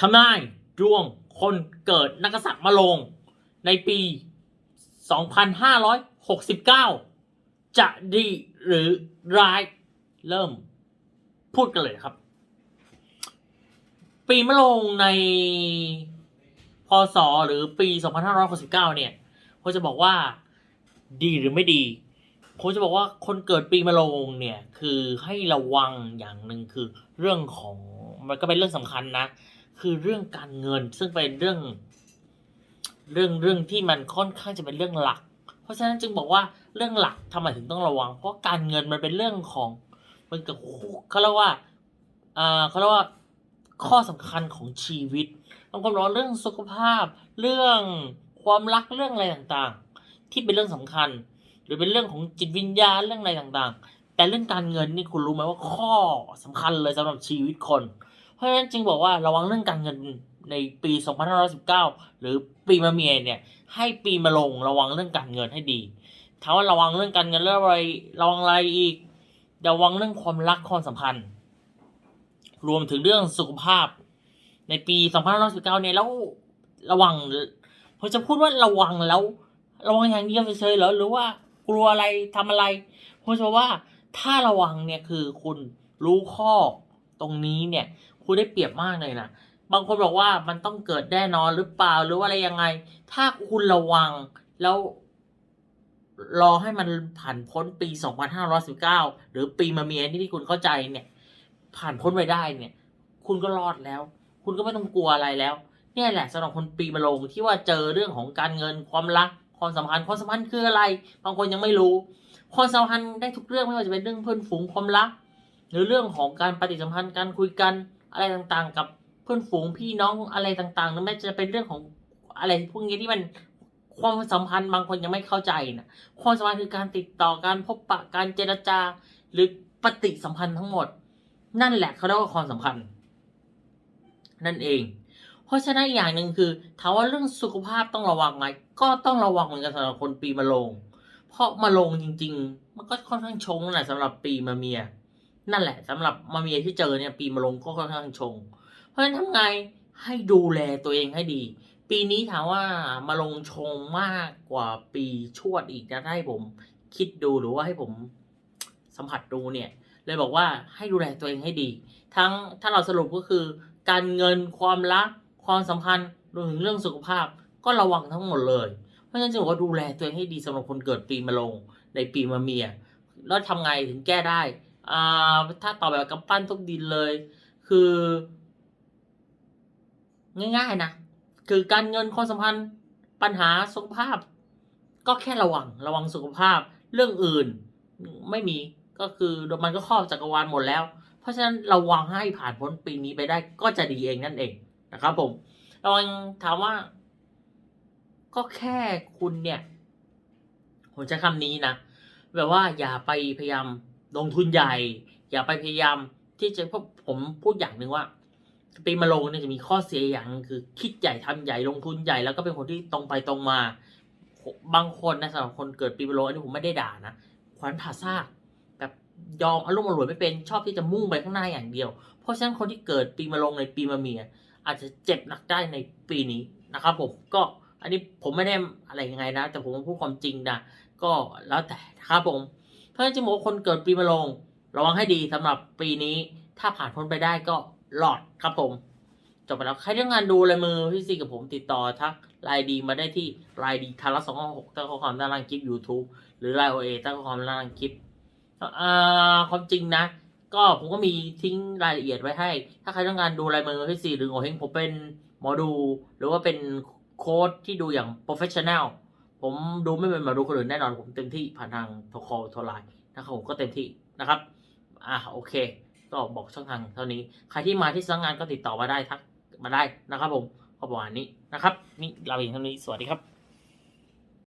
ทำนายดวงคนเกิดนักษัตริย์มะโรงในปี 2569 จะดีหรือร้ายเริ่มพูดกันเลยครับ ปีมะโรงในพศหรือปี 2569 เนี่ยผมจะบอกว่าดีหรือไม่ดีผมจะบอกว่าคนเกิดปีมะโรงเนี่ยคือให้ระวังอย่างหนึ่งคือเรื่องของมันก็เป็นเรื่องสำคัญนะ คือเรื่องการเงินซึ่งเป็นเรื่อง เรื่องเรื่องที่มันค่อนข้างจะเป็นเรื่องหลัก เพราะฉะนั้นจึงบอกว่าเรื่องหลักทำไมถึงต้องระวัง เพราะการเงินมันเป็นเรื่องของมันกับเขาเรียกว่าอ่าเขาเรียกว่าข้อสำคัญของชีวิตบางคนบอกว่าเรื่องสุขภาพ เรื่องความรักเรื่องอะไรต่างๆ ที่เป็นเรื่องสำคัญ หรือเป็นเรื่องของจิตวิญญาณเรื่องอะไรต่างๆ แต่เรื่องการเงินนี่คุณรู้ไหมว่าข้อสำคัญเลยสำหรับชีวิตคน เพราะฉะนั้นจึงบอกว่าระวังเรื่องการเงินในปี 2519 หรือปีมะเมียเนี่ยให้ปีมะลงระวังเรื่องการเงินให้ดีถามว่าระวังเรื่องการเงินแล้วอะไรระวังอะไรอีกระวังเรื่องความรักความสัมพันธ์ รวมถึงเรื่องสุขภาพ ในปี 2519 เนี่ยแล้วระวังผมจะพูดว่าระวังแล้ว ระวังอย่างเดียวเฉยๆเหรอหรือว่ากลัวอะไรทำอะไรผมจะว่าถ้าระวังเนี่ยคือคุณรู้ข้อ ตรงนี้เนี่ยคุณได้เปรียบมากเลยนะบางคนบอกว่ามันต้องเกิดแน่นอนหรือเปล่าหรือว่าอะไรยังไง ถ้าคุณระวังแล้วรอให้มันผ่านพ้นปี 2519 หรือปีมะเมียนี่ที่คุณเข้าใจเนี่ย ผ่านพ้นไปได้เนี่ย คุณก็รอดแล้ว คุณก็ไม่ต้องกลัวอะไรแล้ว เนี่ยแหละสำหรับคนปีมะโรงที่ว่าเจอเรื่องของการเงินความรักความสัมพันธ์ความสัมพันธ์คืออะไร บางคนยังไม่รู้ ความสัมพันธ์ได้ทุกเรื่องไม่ว่าจะเป็นเรื่องเพื่อนฝูงความรัก หรือเรื่องของการปฏิสัมพันธ์การคุยกันอะไรต่างๆ กับเพื่อนฝูงพี่น้องอะไรต่างๆหรือแม้จะเป็นเรื่องของอะไรพวกนี้ที่มันความสัมพันธ์บางคนยังไม่เข้าใจนะความสัมพันธ์คือการติดต่อการพบปะการเจรจา หรือปฏิสัมพันธ์ทั้งหมด นั่นแหละเขาเรียกว่าความสัมพันธ์ นั่นเอง เพราะฉะนั้นอย่างหนึ่งคือถามว่าเรื่องสุขภาพต้องระวังไหมก็ต้องระวังเหมือนกันสำหรับคนปีมะโรงเพราะมะโรงจริง ๆ มันก็ค่อนข้างชงนั่นแหละสำหรับปีมะเมีย นั่นแหละสำหรับมะเมียที่เจอเนี่ยปีมะโรงก็ค่อนข้างชง เพราะฉะนั้นทำไงให้ดูแลตัวเองให้ดี ปีนี้ถามว่ามะโรงชงมากกว่าปีชวดอีกนะถ้าให้ผมคิดดูหรือว่าให้ผมสัมผัสดูเนี่ย เลยบอกว่าให้ดูแลตัวเองให้ดี ทั้งถ้าเราสรุปก็คือ การเงินความรักความสัมพันธ์รวมถึงเรื่องสุขภาพก็ระวังทั้งหมดเลย เพราะฉะนั้นจึงบอกว่าดูแลตัวเองให้ดีสำหรับคนเกิดปีมะโรงในปีมะเมีย แล้วทำไงถึงแก้ได้ อ่าถ้าตอบแบบกำปั้นทุกดินเลย คือ ง่ายๆนะคือการเงินความสัมพันธ์ปัญหาสุขภาพ ก็แค่ระวังระวังสุขภาพ เรื่องอื่นไม่มีก็คือมันก็ครอบจักรวาลหมดแล้ว เพราะฉะนั้นระวังให้ผ่านพ้นปีนี้ไปได้ก็จะดีเองนั่นเองนะครับผมระวังถามว่า ก็แค่คุณเนี่ยผมใช้คำนี้นะแบบว่าอย่าไปพยายาม ลงทุนใหญ่ อย่าไปพยายามที่จะเพราะผมพูดอย่างหนึ่งว่าปีมะโรงเนี่ยจะมีข้อเสียอย่างคือคิดใหญ่ทำใหญ่ลงทุนใหญ่แล้วก็เป็นคนที่ตรงไปตรงมา บางคนนะสำหรับคนเกิดปีมะโรงอันนี้ผมไม่ได้ด่านะขวัญผ่าซากแบบยอมอารมณ์อรวยไม่เป็นชอบที่จะมุ่งไปข้างหน้าอย่างเดียว เพราะฉะนั้นคนที่เกิดปีมะโรงในปีมะเมีย อาจจะเจ็บหนักได้ในปีนี้นะครับผมก็อันนี้ผมไม่ได้อะไรยังไงนะ แต่ผมพูดความจริงนะก็แล้วแต่นะครับผม เพราะฉะนั้นจึงบอกคนเกิดปีมะโรงระวังให้ดีสำหรับปีนี้ ถ้าผ่านพ้นไปได้ก็รอดครับผมจบไปแล้วใครต้องงานดูลายมือพี่ซีกับผมติดต่อทักไลน์ดีมาได้ที่ไลน์ดีทาร์ลสองหกตั้งข้อความด้านล่างคลิป YouTube หรือไลน์โอเอตั้งข้อความด้านล่างคลิปอ่าความจริงนะ ก็ผมก็มีทิ้งรายละเอียดไว้ให้ ถ้าใครต้องการดูลายมือพี่ซีหรือโงเฮงผมเป็นหมอดู หรือว่าเป็นโค้ดที่ดูอย่าง professional ผมดูไม่เป็นมาดูคนอื่นแน่นอนผมเต็มที่ผ่านทางโทรคอลโทรไลน์นะครับผมก็เต็มที่นะครับอ่าโอเค ก็บอกช่องทางเท่านี้ ใครที่มาที่สำนักงานก็ติดต่อมาได้ทักมาได้นะครับผมก็ประมาณนี้นะครับ นี่เราเองเท่านี้สวัสดีครับ